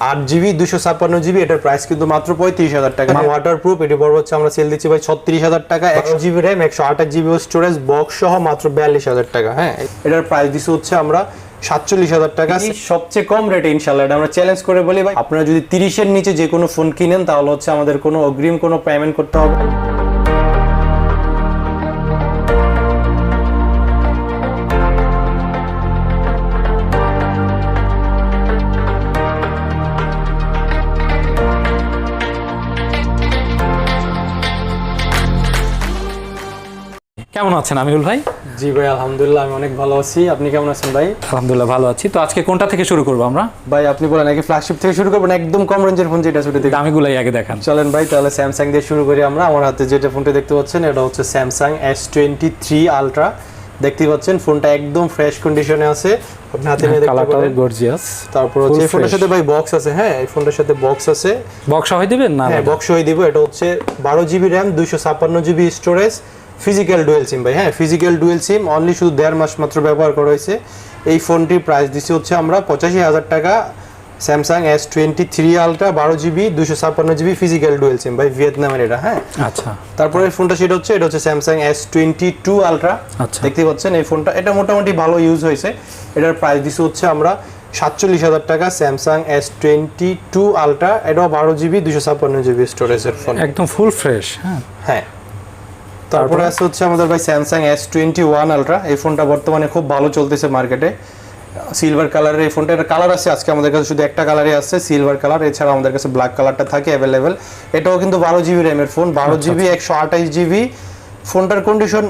আট জিবি দুশো ছাপ্পান্ন জিবি এটার প্রাইস কিন্তু মাত্র পঁয়ত্রিশ হাজার টাকা। ওয়াটার প্রুফ এটি বড় হচ্ছে আমরা সেল দিচ্ছি ভাই ছত্রিশ হাজার টাকা একশো জিবি র্যাম একশো আঠাশ জিবি স্টোরেজ বক্স সহ মাত্র বিয়াল্লিশ হাজার টাকা হ্যাঁ? এটার প্রাইস দিচ্ছি হচ্ছে আমরা সাতচল্লিশ হাজার টাকা। সবচেয়ে কম রেটে ইনশাল্লাহ এটা আমরা চ্যালেঞ্জ করে বলি ভাই। আপনারা যদি তিরিশের নিচে যে কোনো ফোন কিনেন তাহলে হচ্ছে আমাদের কোনো অগ্রিম কোনো পেমেন্ট করতে হবে। আছেন আমিউল ভাই? জি ভাই আলহামদুলিল্লাহ আমি অনেক ভালো আছি। আপনি কেমন আছেন ভাই? আলহামদুলিল্লাহ ভালো আছি। তো আজকে কোনটা থেকে শুরু করব আমরা? ভাই আপনি বলেন নাকি ফ্ল্যাগশিপ থেকে শুরু করবেন একদম কম রেঞ্জের ফোন যেটা শুরু থেকে দামিগুলাই আগে দেখান। চলেন ভাই তাহলে স্যামসাং দিয়ে শুরু করি আমরা। আমার হাতে যেটা ফোনটা দেখতে পাচ্ছেন এটা হচ্ছে Samsung S twenty three Ultra দেখতে পাচ্ছেন ফোনটা একদম ফ্রেশ কন্ডিশনে আছে। আপনি হাতে নিয়ে দেখতে পারেন। গর্জিয়াস তারপর হচ্ছে ফোনটার সাথে ভাই বক্স আছে হ্যাঁ? এই ফোনটার সাথে বক্স আছে। বক্স হয়ে দিবেন? না হ্যাঁ বক্স হয়ে দিব। এটা হচ্ছে বারো জিবি র্যাম দুইশো ছাপ্পান্ন GB storage physical dual SIM ভাই। হ্যাঁ ফিজিক্যাল ডুয়েল সিম অনলি শুধু দেড় মাস মাত্র ব্যবহার করা হয়েছে। এই ফোনটির প্রাইস দিচ্ছি হচ্ছে আমরা পঁচাশি হাজার টাকা। Samsung S twenty three Ultra বারো জিবি দুশো ছাপ্পান্ন জিবি ফিজিক্যাল ডুয়েল সিম ভাই ভিয়েতনামের এটা হ্যাঁ? আচ্ছা। তারপরে এই ফোনটা সেটা হচ্ছে এটা হচ্ছে Samsung S twenty two Ultra আচ্ছা। দেখতে পাচ্ছেন এই ফোনটা এটা মোটামুটি ভালো ইউজ হয়েছে। এটার প্রাইস দিচ্ছি হচ্ছে আমরা সাতচল্লিশ হাজার টাকা Samsung S twenty two Ultra এটাও বারো জিবি দুশো ছাপ্পান্ন জিবি স্টোরেজের ফোন একদম ফুল ফ্রেশ হ্যাঁ। হ্যাঁ। তারপরে আছে হচ্ছে আমাদের ভাই Samsung S twenty one Ultra এই ফোনটা বর্তমানে খুব ভালো চলতেছে মার্কেটে সিলভার কালারের এই ফোনটা কালার আছে আজকে আমাদের কাছে শুধু একটা কালারই আছে সিলভার কালার এছাড়া আমাদের কাছে ব্ল্যাক কালারটা থাকে অ্যাভেলেবেল এটাও কিন্তু বারো জিবি র্যামের ফোন বারো জিবি একশো আঠাশ জিবি ফোনটার কন্ডিশন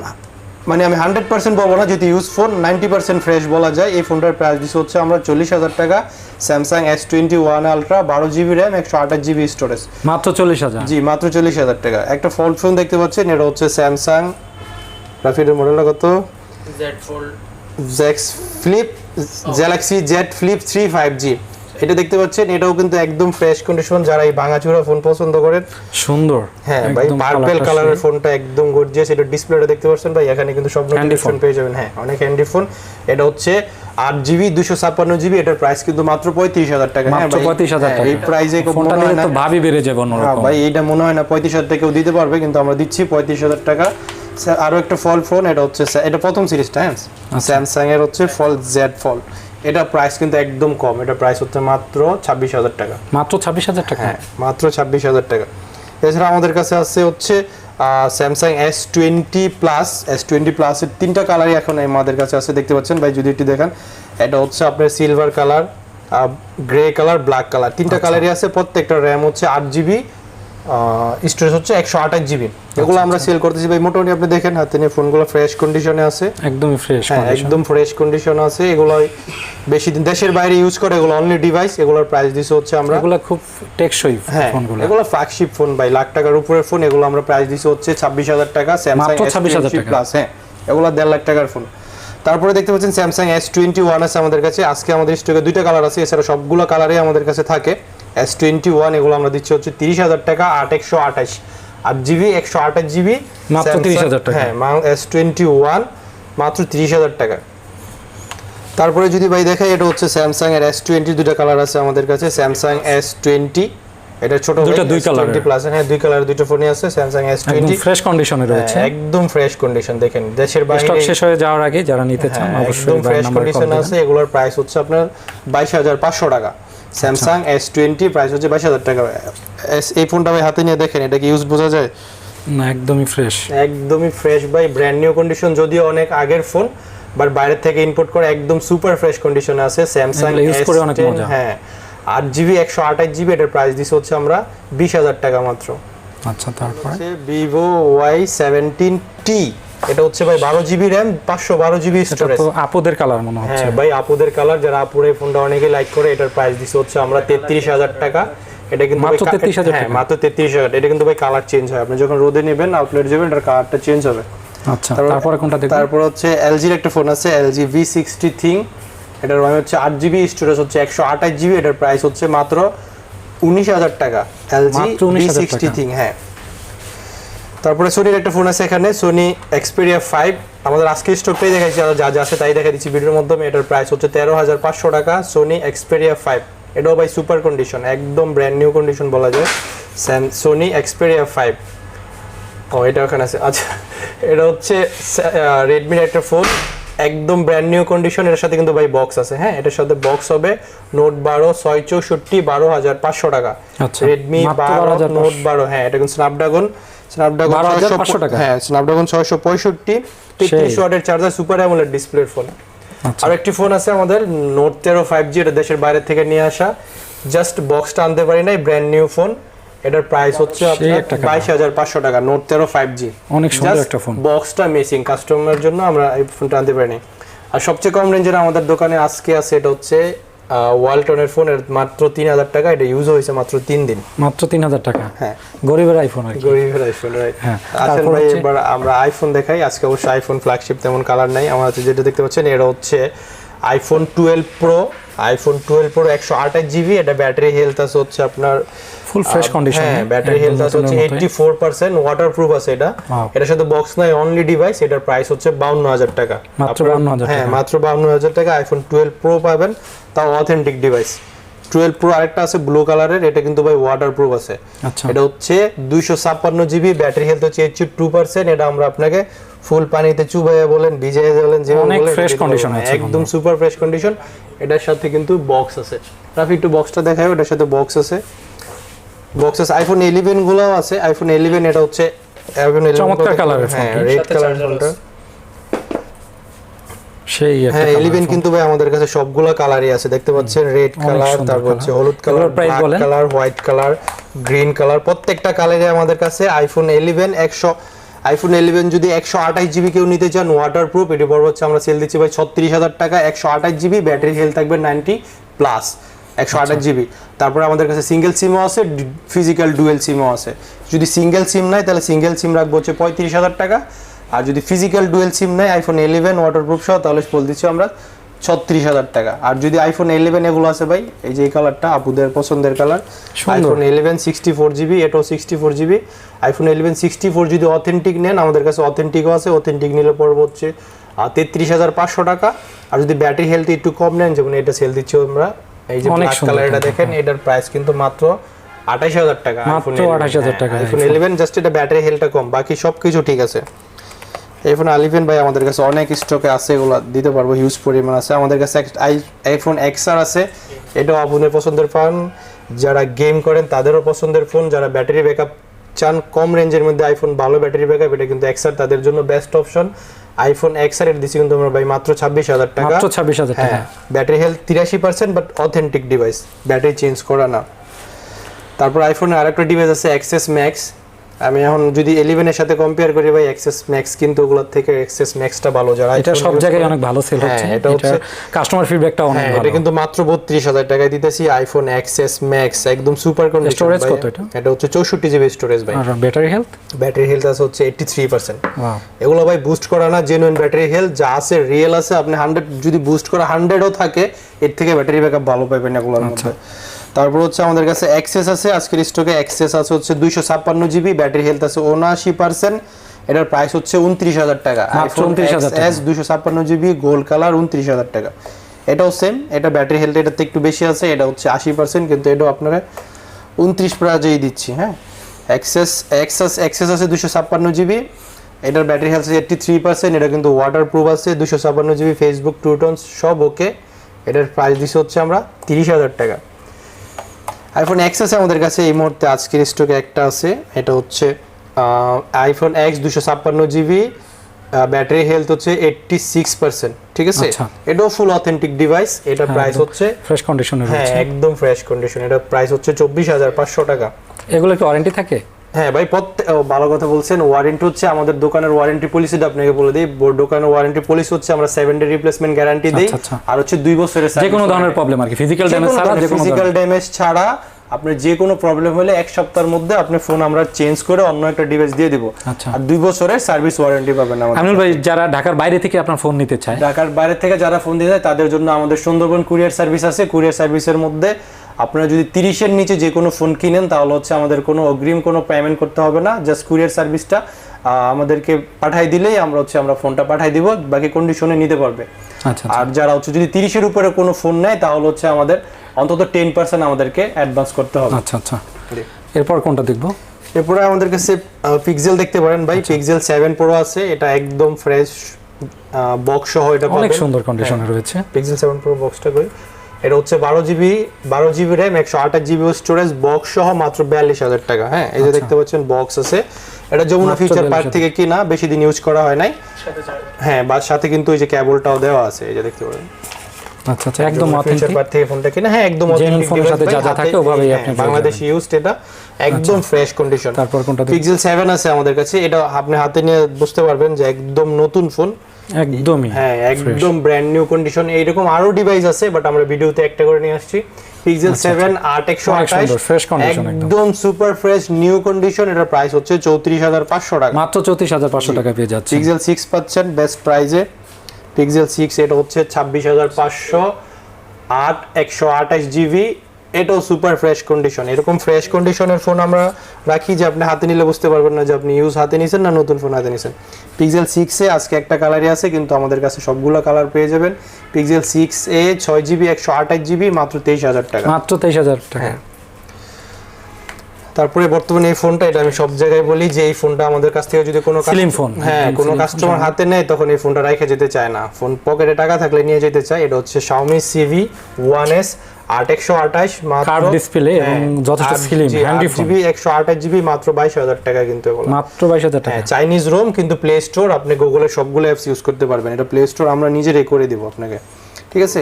মানে আমি হান্ড্রেড পার্সেন্ট বলব না যদি use phone ninety percent fresh বলা যায়। এই ফোনটার প্রাইস দিচ্ছে হচ্ছে আমরা চল্লিশ হাজার টাকা। Samsung S twenty one Ultra বারো জিবি র্যাম একশো আঠাশ জিবি স্টোরেজ মাত্র চল্লিশ হাজার? জি মাত্র চল্লিশ হাজার টাকা। একটা ফোল্ড ফোন দেখতে পাচ্ছেন এটা হচ্ছে স্যামসাং রাফিডের মডেলটা কত? Z Fold জেক্স Flip Galaxy Z Flip three five G এটা দেখতে পাচ্ছেন এটাও কিন্তু একদম ফ্রেশ কন্ডিশন যারা এই ভাঙাচুরা ফোন পছন্দ করেন। সুন্দর। হ্যাঁ ভাই পার্পল কালারের ফোনটা একদম গর্জিয়াস এটা ডিসপ্লেটা দেখতে পাচ্ছেন ভাই এখানে কিন্তু সব নোটিফিকেশন পেয়ে যাবেন। হ্যাঁ অনেক হ্যান্ডি ফোন এটা হচ্ছে আট জিবি দুশো ছাপ্পান্ন জিবি এটার প্রাইস কিন্তু মাত্র পঁয়ত্রিশ হাজার টাকা। হ্যাঁ মাত্র পঁয়ত্রিশ হাজার হ্যাঁ, টাকা। এই প্রাইসে ফোনটা নিলে তো ভাবই বেড়ে যাবে হ্যাঁ অন্যরকম ভাই এইটা মনে হয় না পঁয়ত্রিশ হাজার টাকাও দিতে পারবে কিন্তু আমরা দিচ্ছি পঁয়ত্রিশ হাজার টাকা। আরও একটা ফল ফোন এটা হচ্ছে এটা প্রথম সিরিজটা হ্যাঁ? স্যামসাং এর হচ্ছে ফল জেড ফল এটা প্রাইস কিন্তু একদম কম। এটা প্রাইস হচ্ছে মাত্র ছাব্বিশ হাজার টাকা। মাত্র ছাব্বিশ হাজার টাকা? হ্যাঁ মাত্র ছাব্বিশ হাজার টাকা। এছাড়া আমাদের কাছে আছে হচ্ছে Samsung S twenty plus S twenty প্লাসের তিনটা কালারই এখন আমাদের কাছে আছে দেখতে পাচ্ছেন? ভাই যদি একটু দেখেন এটা হচ্ছে আপনার silver colour grey colour black colour তিনটা কালারই আছে প্রত্যেকটা র্যাম হচ্ছে আট জিবি স্টোরেজ হচ্ছে একশো আঠাশ জিবি এগুলো আমরা সেল করতেছি ভাই। মোটামুটি আপনি দেখেন হাতে নিয়ে ফোনগুলো ফ্রেশ কন্ডিশনে আছে। একদমই ফ্রেশ হ্যাঁ একদম ফ্রেশ কন্ডিশন আছে। এগুলো বেশি দিন দেশের বাইরে ইউজ করে এগুলো অনলি ডিভাইস এগুলোর প্রাইস দিছে হচ্ছে আমরা এগুলো খুব টেকসই হ্যাঁ ফোনগুলো। এগুলো ফ্ল্যাগশিপ ফোন ভাই। লাখ টাকার উপরের ফোন এগুলো আমরা প্রাইস দিছি হচ্ছে ছাব্বিশ হাজার টাকা। স্যামসাং মাত্র 26,000 টাকা। প্লাস হ্যাঁ। এগুলো দেড় লাখ টাকার ফোন তারপরে দেখতে পাচ্ছেন স্যামসাং এস টোয়েন্টি ওয়ান আছে আমাদের কাছে। আজকে আমাদের স্টকে দুইটা কালার আছে। এছাড়া সবগুলো কালারই আমাদের কাছে থাকে। এস টোয়েন্টি ওয়ান এগুলো আমরা দিচ্ছি হচ্ছে তিরিশ হাজার টাকা আট একশো আঠাশ। আট জিবি একশো আঠাশ জিবি মাত্র 30,000 টাকা। হ্যাঁ এস টোয়েন্টি ওয়ান মাত্র তিরিশ হাজার টাকা। তারপরে যদি ভাই দেখাই এটা হচ্ছে স্যামসাং এর এস টোয়েন্টি দুটা কালার আছে আমাদের কাছে স্যামসাং এস টোয়েন্টি এটা ছোট দুইটা দুই colour-এর। প্লাস হ্যাঁ দুই কালার দুটো ফোনই আছে স্যামসাং এস একদম টোয়েন্টি ফ্রেশ কন্ডিশনে রয়েছে। একদম ফ্রেশ কন্ডিশন দেখেন দেশের বাইরে স্টক শেষ হয়ে যাওয়ার আগে যারা নিতে চান হ্যাঁ, অবশ্যই একদম ফ্রেশ কন্ডিশন আছে এগুলোর প্রাইস হচ্ছে আপনার বাইশ হাজার পাঁচশো টাকা। স্যামসাং এস টোয়েন্টি প্রাইস হচ্ছে বাইশ হাজার টাকা। এই ফোনটা ভাই হাতে নিয়ে দেখেন এটা কি ইউজ বোঝা যায়? না একদমই ফ্রেশ একদমই fresh by brand new condition যদিও অনেক আগের ফোন বাট বাইরের থেকে ইম্পোর্ট করে একদম সুপার ফ্রেশ কন্ডিশনে আছে স্যামসাং use করে অনেক মজা। হ্যাঁ। আট জিবি একশো আঠাশ জিবি এটার প্রাইস দিচ্ছে হচ্ছে আমরা বিশ হাজার টাকা মাত্র। আচ্ছা তারপরে? ভিভো ওয়াই সেভেন্টিন টি এটা হচ্ছে ভাই বারো জিবি র্যাম পাঁচশো বারো জিবি স্টোরেজ আপুদের কালার মনে হচ্ছে। হ্যাঁ ভাই আপুদের কালার যারা আপুর এই ফোনটা অনেকে লাইক করে এটার প্রাইস দিচ্ছে হচ্ছে আমরা তেত্রিশ হাজার টাকা। এটা কিন্তু মাত্র কা- 33,000 হ্যাঁ মাত্র তেত্রিশ হাজার। এটা কিন্তু ভাই কালার চেঞ্জ হয়। আপনি যখন রোদে নেবেন আউটলেট যাবেন এটার কালারটা চেঞ্জ হবে। আচ্ছা তারপরে কোনটা দেখব? তারপর হচ্ছে এলজির একটা ফোন আছে এলজি ভি সিক্সটি থিং এটার মানে হচ্ছে আট জিবি স্টোরেজ হচ্ছে একশো আঠাশ জিবি এটার প্রাইস হচ্ছে মাত্র উনিশ হাজার টাকা। এলজি ভি সিক্সটি থিং হ্যাঁ। তারপরে সোনির একটা ফোন আছে এখানে সোনি এক্সপেরিয়া ফাইভ আমাদের আজকে স্টকটাই দেখাচ্ছি আর যা যা আছে তাই দেখা দিচ্ছি। ভিডিওর মাধ্যমে এটার প্রাইস হচ্ছে তেরো হাজার পাঁচশো টাকা সোনি এক্সপেরিয়া ফাইভ এটাও ভাই সুপার কন্ডিশন একদম ব্র্যান্ড নিউ কন্ডিশন বলা যায়। সোনি এক্সপেরিয়া ফাইভ ও, এটা ওখানে আছে। আচ্ছা এটা হচ্ছে রেডমির একটা ফোন একদম ব্র্যান্ড নিউ কন্ডিশন এটার সাথে কিন্তু ভাই বক্স আছে। হ্যাঁ এটার সাথে বক্স হবে নোট বারো ছয় চৌষট্টি বারো হাজার পাঁচশো টাকা। আচ্ছা, রেডমি বারো নোট বারো হ্যাঁ এটা কিন্তু স্ন্যাপড্রাগন স্ন্যাপড্রাগন 12,500 টাকা। হ্যাঁ স্ন্যাপড্রাগন ছয়শো পঁয়ষট্টি তেত্রিশ ওয়াটের চার্জার সুপার অ্যামোলেড ডিসপ্লের ফোন আর একটি ফোন আছে আমাদের নোট তেরো ফাইভ জি এটা দেশের বাইরে থেকে নিয়ে আসা। জাস্ট বক্সটা আনতে পারি নাই ব্র্যান্ড নিউ ফোন এটার প্রাইস হচ্ছে আপনার একটা কালার। বাইশ হাজার পাঁচশো টাকা নোট তেরো ফাইভ জি অনেক সুন্দর একটা ফোন বক্সটা মিসিং কাস্টমারের জন্য আমরা এই ফোনটা আনতে পারিনি। আর সবচেয়ে কম রেঞ্জের আমাদের দোকানে আজকে আছে এটা হচ্ছে ওয়ালটনের ফোন এর মাত্র তিন হাজার টাকা এটা ইউজ হয়েছে মাত্র তিন দিন। মাত্র তিন হাজার টাকা। হ্যাঁ। গরিবের আইফোন আর গরিবের আইফোন রাইট হ্যাঁ, আসেন ভাই এবার আমরা আইফোন দেখাই। আজকে অবশ্য আইফোন ফ্ল্যাগশিপ তেমন কালার নাই। আমার হাতে যেটা দেখতে পাচ্ছেন এটা হচ্ছে iPhone twelve Pro iPhone twelve Pro একশো আঠাশ জিবি এটা ব্যাটারি হেলথ আছে হচ্ছে আপনার ফুল ফ্রেশ কন্ডিশন হ্যাঁ ব্যাটারি হেলথ আছে হচ্ছে eighty four percent water proof আছে এটা. এটার সাথে বক্স নাই অনলি ডিভাইস এটার প্রাইস হচ্ছে বাউন্ন হাজার টাকা। মাত্র 52,000 হ্যাঁ মাত্র বাউন্ন হাজার টাকা আইফোন টুয়েলভ প্রো পাবেন তাও অথেন্টিক ডিভাইস টুয়েলভ প্রো আরেকটা আছে ব্লু কালারের এটা কিন্তু ভাই ওয়াটার প্রুফ আছে। আচ্ছা। এটা হচ্ছে দুইশো ছাপ্পান্ন জিবি ব্যাটারি হেলথ হচ্ছে এইটটি টু পার্সেন্ট এটা আমরা আপনাকে ফুল পানিতে চুবাইয়া বলেন ভিজাইয়া বলেন যেভাবে অনেক এটা দিতে আছে একদম সুপার ফ্রেশ কন্ডিশন এটার সাথে কিন্তু বক্স আছে। রাফি একটু বক্সটা দেখাই এটার সাথে বক্স আছে। বক্স আছে আইফোন ইলেভেন গুলোও আছে। আইফোন ইলেভেন এটা হচ্ছে আইফোন ইলেভেন চমৎকার colour-এর হ্যাঁ রেড কালার ফোনটা সেই হ্যাঁ colour ইলেভেন phone। কিন্তু ভাই আমাদের কাছে সবগুলা কালারই আছে। দেখতে পাচ্ছেন রেড কালার তারপর। হচ্ছে হলুদ কালার ব্ল্যাক বলেন? Colour white colour green colour প্রত্যেকটা কালারে আমাদের কাছে আইফোন ইলেভেন একশো আইফোন ইলেভেন যদি একশো আঠাশ জিবি কেউ নিতে চান ওয়াটার প্রুফ এটি পড়বে হচ্ছে আমরা সেল দিচ্ছি ভাই ছত্রিশ হাজার টাকা একশো আঠাশ জিবি ব্যাটারি হেলথ থাকবে নাইনটি প্লাস একশো আঠাশ জিবি। তারপরে আমাদের কাছে সিঙ্গেল সিমও আছে ফিজিক্যাল ডুয়েল সিমও আছে। যদি সিঙ্গেল সিম নাই তাহলে সিঙ্গেল সিম রাখব হচ্ছে পঁয়ত্রিশ হাজার টাকা। আর যদি ফিজিক্যাল ডুয়েল সিম নেয় আইফোন ইলেভেন ওয়াটারপ্রুফ সহ তাহলে বল দিচ্ছি আমরা ছত্রিশ হাজার টাকা। আর যদি আইফোন ইলেভেন এগুলো আছে ভাই এই যে এই কালারটা আপুদের পছন্দের colour iPhone eleven sixty four GB এটাও sixty four GB. IPhone eleven sixty four যদি অথেন্টিক নেন আমাদের কাছে অথেন্টিকও আছে অথেন্টিক নিলে পড়ব হচ্ছে তেত্রিশ হাজার পাঁচশো টাকা। আর যদি ব্যাটারি হেলথ একটু কম নেন যেমন এটা সেল দিচ্ছি আমরা এই যে ব্ল্যাক কালার এটা দেখেন এটার প্রাইস কিন্তু মাত্র আঠাশ হাজার টাকা মাত্র 28,000 টাকা আইফোন ইলেভেন জাস্ট এটা ব্যাটারি হেলথটা কম বাকি সব কিছু ঠিক আছে। আইফোন আলিভেন ভাই আমাদের কাছে অনেক স্টকে আছে এগুলো দিতে পারব হিউজ পরিমাণ আছে। আমাদের কাছে আইফোন এক্সআর আছে এটাও আপনাদের পছন্দের ফোন যারা গেম করেন তাদেরও পছন্দের ফোন যারা ব্যাটারি ব্যাকআপ চান কম রেঞ্জের মধ্যে আইফোন ভালো ব্যাটারি ব্যাকআপ এটা কিন্তু এক্সআর তাদের জন্য বেস্ট অপশন আইফোন এক্সআর এর দিছি কিন্তু আমরা ভাই মাত্র ছাব্বিশ হাজার টাকা। মাত্র ছাব্বিশ হাজার টাকা। হ্যাঁ ব্যাটারি হেলথ তিরাশি percent but authentic device battery change করা না। তারপর আইফোনের আরেকটা ডিভাইস আছে অ্যাক্সেস ম্যাক্স আমি এখন যদি ইলেভেনের সাথে কম্পেয়ার করি ভাই অ্যাক্সেস ম্যাক্স কিন্তু ওগুলোর থেকে অ্যাক্সেস ম্যাক্সটা ভালো যারা এটা সব জায়গায় অনেক ভালো সেল হ্যাঁ, হচ্ছে। এটা হচ্ছে কাস্টমার ফিডব্যাকটা অনেক হ্যাঁ ভালো। এটা কিন্তু মাত্র বত্রিশ হাজার টাকায় দিতেছি আইফোন অ্যাক্সেস ম্যাক্স একদম সুপার কন্ডিশন Storage কত এটা? এটা হচ্ছে চৌষট্টি জিবি স্টোরেজ ভাই। আর ব্যাটারি হেলথ ব্যাটারি হেলথ আছে হচ্ছে এইটটি থ্রি পার্সেন্ট ওয়াও এগুলো ভাই বুস্ট করা না জেনুইন ব্যাটারি হেলথ যা আছে রিয়েল আছে আপনি হান্ড্রেড যদি বুস্ট করা হান্ড্রেডও থাকে এর থেকে ব্যাটারি ব্যাকআপ ভালো পাবেন এগুলোর মধ্যে। তারপর হচ্ছে আমাদের কাছে অ্যাক্সেস আছে আজকের স্টকে অ্যাক্সেস আছে হচ্ছে দুইশো ছাপ্পান্ন জিবি ব্যাটারি হেলথ আছে উনআশি পার্সেন্ট এটার প্রাইস হচ্ছে উনত্রিশ হাজার টাকা। মাত্র 29,000 টাকা। এস দুইশো ছাপ্পান্ন জিবি গোল্ড কালার উনত্রিশ হাজার টাকা। এটাও সেম এটা ব্যাটারি হেলথ এটাতে একটু বেশি আছে এটা হচ্ছে আশি পার্সেন্ট কিন্তু এটাও আপনারা উনত্রিশ প্রাইজেই দিচ্ছি হ্যাঁ। অ্যাক্সেস অ্যাক্সেস অ্যাক্সেস আছে দুশো ছাপ্পান্ন জিবি এটার battery health eighty three percent এটা কিন্তু ওয়াটার প্রুফ আছে দুশো ছাপ্পান্ন জিবি ফেসবুক টুটনস সব ওকে এটার প্রাইস দিচ্ছে হচ্ছে আমরা তিরিশ হাজার টাকা। আইফোন এক্স আছে আমাদের কাছে এই মুহূর্তে আজকের স্টকে একটা আছে। এটা হচ্ছে আইফোন এক্স দুশো ছাপ্পান্ন জিবি ব্যাটারি হেলথ হচ্ছে এইটটি সিক্স পার্সেন্ট ঠিক আছে? আচ্ছা। এটাও ফুল অথেন্টিক ডিভাইস এটা প্রাইস হচ্ছে ফ্রেশ কন্ডিশনে হ্যাঁ একদম ফ্রেশ কন্ডিশন এটা প্রাইস হচ্ছে চব্বিশ হাজার পাঁচশো টাকা। এগুলো কি ওয়ারেন্টি থাকে? হ্যাঁ ভাই প্রত্যেক ভালো কথা বলছেন। ওয়ারেন্টি হচ্ছে আমাদের দোকানের ওয়ারেন্টি পলিসিটা আপনাকে বলে দিই। দোকানের ওয়ারেন্টি পলিসি হচ্ছে আমরা সেভেন ডে রিপ্লেসমেন্ট গ্যারান্টি দিই। আর হচ্ছে দুই বছরের যে কোনো ধরনের প্রবলেম আর কি ফিজিক্যাল ড্যামেজ ছাড়া যে কোনো ফিজিক্যাল ড্যামেজ ছাড়া আপনার যে কোনো প্রবলেম হলে এক সপ্তাহের মধ্যে আপনি ফোন আমরা চেঞ্জ করে অন্য একটা ডিভাইস দিয়ে দিব। আচ্ছা। আর দুই বছরের সার্ভিস ওয়ারেন্টি পাবেন আমাদের ভাই যারা ঢাকার বাইরে থেকে আপনার ফোন নিতে চায়। ঢাকার বাইরে থেকে যারা ফোন দিয়ে দেয় তাদের জন্য আমাদের সুন্দরবন কুরিয়ার সার্ভিস আছে। কুরিয়ার সার্ভিসের মধ্যে আপনারা যদি তিরিশের নিচে যে কোনো ফোন কিনেন তাহলে হচ্ছে আমাদের কোনো অগ্রিম কোনো পেমেন্ট করতে হবে না। জাস্ট কুরিয়ার সার্ভিসটা আমাদেরকে পাঠাই দিলেই আমরা হচ্ছে আমরা ফোনটা পাঠাই দিব বাকি কন্ডিশনে নিতে পারবে। আচ্ছা আর যারা হচ্ছে যদি তিরিশের উপরে কোনো ফোন নেয় তাহলে হচ্ছে আমাদের অন্তত টেন পার্সেন্ট আমাদেরকে অ্যাডভান্স করতে হবে। আচ্ছা আচ্ছা। এরপর কোনটা দেখব? এরপরে আমাদের কাছে পিক্সেল দেখতে পারেন ভাই। আচ্ছা। পিক্সেল সেভেন প্রো আছে। এটা একদম ফ্রেশ বক্স সহ এটা অনেক সুন্দর কন্ডিশনে রয়েছে। পিক্সেল সেভেন প্রো বক্সটা করি। এটা হচ্ছে বারো জিবি বারো জিবি র্যাম একশো আঠাশ জিবি স্টোরেজ বক্স সহ মাত্র বিয়াল্লিশ হাজার টাকা। হ্যাঁ এই যে দেখতে পাচ্ছেন বক্স আছে। এটা যমুনা ফিউচার পার্ক 42,000 থেকে কিনা বেশি দিন ইউজ করা হয় নাই। হ্যাঁ বা সাথে কিন্তু ওই যে কেবলটাও দেওয়া আছে এই যে দেখতে পারেন। আচ্ছা আচ্ছা একদম ফিউচার অথেন্টিক পার্ক থেকে ফোনটা কিনা। হ্যাঁ একদম Genuine ফোনের সাথে যা যা থাকে ওভাবেই হ্যাঁ, আপনি বাংলাদেশি ইউজড এটা। একদম ফ্রেশ কন্ডিশন তারপর কোনটা পিক্সেল সেভেন আছে আমাদের কাছে। এটা আপনি হাতে নিয়ে বুঝতে পারবেন যে একদম নতুন ফোন একদমই হ্যাঁ একদম ব্র্যান্ড নিউ কন্ডিশন এইরকম আরও ডিভাইস আছে বাট আমরা ভিডিওতে একটা করে নিয়ে আসছি। পিক্সেল সেভেন আট একশো অনেক আঠাশ। সুন্দর, একদম। একদম সুপার ফ্রেশ নিউ কন্ডিশন এটার প্রাইস হচ্ছে চৌত্রিশ হাজার পাঁচশো টাকা। মাত্র চৌত্রিশ হাজার পাঁচশো টাকা পেয়ে যাচ্ছে পিক্সেল সিক্স পাচ্ছেন বেস্ট প্রাইজে পিক্সেল সিক্স এটা হচ্ছে ছাব্বিশ হাজার পাঁচশো আট একশো আঠাশ জিবি এটাও সুপার ফ্রেশ কন্ডিশন এরকম ফ্রেশ কন্ডিশনের ফোন আমরা রাখি যে আপনি হাতে নিলে বুঝতে পারবেন না যে আপনি ইউজ হাতে নিয়েছেন না নতুন ফোন হাতে নিছেন। পিক্সেল সিক্সে আজকে একটা কালারই আছে কিন্তু আমাদের কাছে সবগুলো কালার পেয়ে যাবেন। পিক্সেল সিক্স এ ছয় জিবি একশো আঠাশ জিবি মাত্র তেইশ হাজার টাকা। মাত্র তেইশ হাজার টাকা। তারপরে বর্তমানে এই ফোনটা এটা আমি সব জায়গায় বলি যে এই ফোনটা আমাদের কাছ থেকে যদি কোনো Slim phone, হ্যাঁ কোনো কাস্টমার হাতে নেয় তখন এই ফোনটা রেখে যেতে চায় না। ফোন পকেটে টাকা থাকলে নিয়ে যেতে চায় এটা হচ্ছে Xiaomi CV 1S আট একশো আঠাশ এবং যথেষ্ট। জিবি একশো আঠাশ জিবি মাত্র বাইশ হাজার টাকা কিন্তু এগুলো। মাত্র বাইশ হাজার টাকা। হ্যাঁ চাইনিজ রোম কিন্তু প্লে স্টোর আপনি গুগলের সবগুলো অ্যাপস ইউজ করতে পারবেন। এটা প্লে স্টোর আমরা নিজেরাই করে দিব আপনাকে। ঠিক আছে?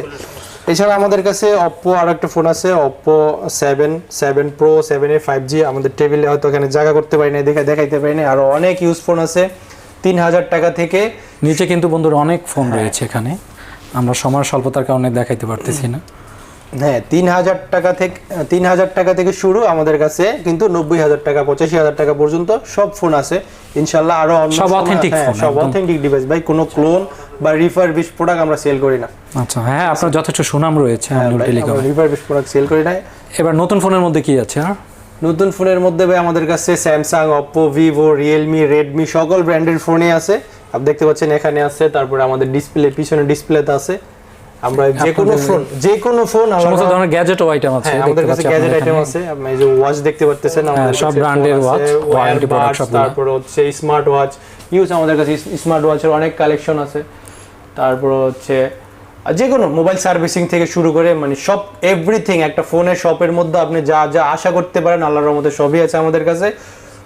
এছাড়া আমাদের কাছে অপ্পো আর একটা ফোন আছে Oppo seven seven Pro seven A five G আমাদের টেবিলে হয়তো এখানে জায়গা করতে পারি না দেখে দেখাইতে পারি না আরও অনেক ইউজ ফোন আছে। তিন হাজার টাকা থেকে নিচে কিন্তু বন্ধুরা অনেক ফোন রয়েছে এখানে। আমরা সময় স্বল্পতার কারণে দেখাইতে পারতেছি না। হ্যাঁ তিন হাজার টাকা থেকে তিন হাজার টাকা থেকে শুরু আমাদের কাছে কিন্তু নব্বই হাজার টাকা পঁচাশি হাজার টাকা পর্যন্ত সব ফোন আছে। ইনশাল্লাহ আরও সব authentic হ্যাঁ, সব অথেন্টিক ডিভাইস ভাই কোনো ক্লোন বা রিফারবিশ প্রোডাক্ট আমরা সেল করি না। আচ্ছা হ্যাঁ আপনার যথেষ্ট সুনাম রয়েছে Andul telecom refurbish product sale করি না এবার নতুন ফোনের মধ্যে কি আছে আর? নতুন ফোনের মধ্যে ভাই আমাদের কাছে Samsung Oppo Vivo Realme Redmi সকল ব্র্যান্ডের ফোনই আছে। আপনি দেখতে পাচ্ছেন এখানে আছে তারপরে আমাদের ডিসপ্লে পিছনে ডিসপ্লেতে আছে। আমরা যে কোনো ফোন যে কোনো ফোন সমস্ত ধরনের গ্যাজেট আইটেম আছে হ্যাঁ আমাদের কাছে গ্যাজেট আইটেম আছে। আপনি এই যে ওয়াচ দেখতে পারতেছেন আমাদের সব warranty product earbuds, সবগুলো। তারপরে হচ্ছে স্মার্ট ওয়াচ ইউজ আমাদের কাছে স্মার্ট ওয়াচের অনেক কালেকশন আছে। তারপর হচ্ছে যে কোনো মোবাইল সার্ভিসিং থেকে শুরু করে মানে সব এভরিথিং একটা ফোনের শপের মধ্যে আপনি যা যা আশা করতে পারেন আল্লাহর রহমতে সবই আছে আমাদের কাছে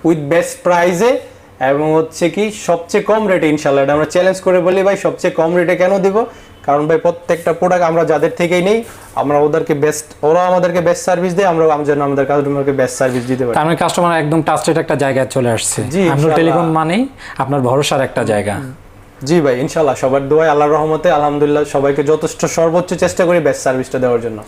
উইথ বেস্ট প্রাইজে এবং হচ্ছে কি সবচেয়ে কম রেটে ইনশাল্লাহ এটা আমরা চ্যালেঞ্জ করে বলি ভাই সবচেয়ে কম রেটে কেন দিব? কারণ ভাই প্রত্যেকটা প্রোডাক্ট আমরা যাদের থেকেই নেই আমরা ওদেরকে বেস্ট ওরা আমাদেরকে বেস্ট সার্ভিস দেয় আমরা যেন আমাদের কাস্টমারকে বেস্ট সার্ভিস দিতে পারি। মানে কাস্টমার একদম টাস্টেড একটা জায়গায় চলে আসছে। জি। টেলিকম মানেই আপনার ভরসার একটা জায়গা। জি ভাই ইনশাল্লাহ সবার দোয়ায় আল্লাহর রহমতে, আলহামদুলিল্লাহ, সবাইকে যথেষ্ট সর্বোচ্চ চেষ্টা করি বেস্ট সার্ভিসটা দেওয়ার জন্য।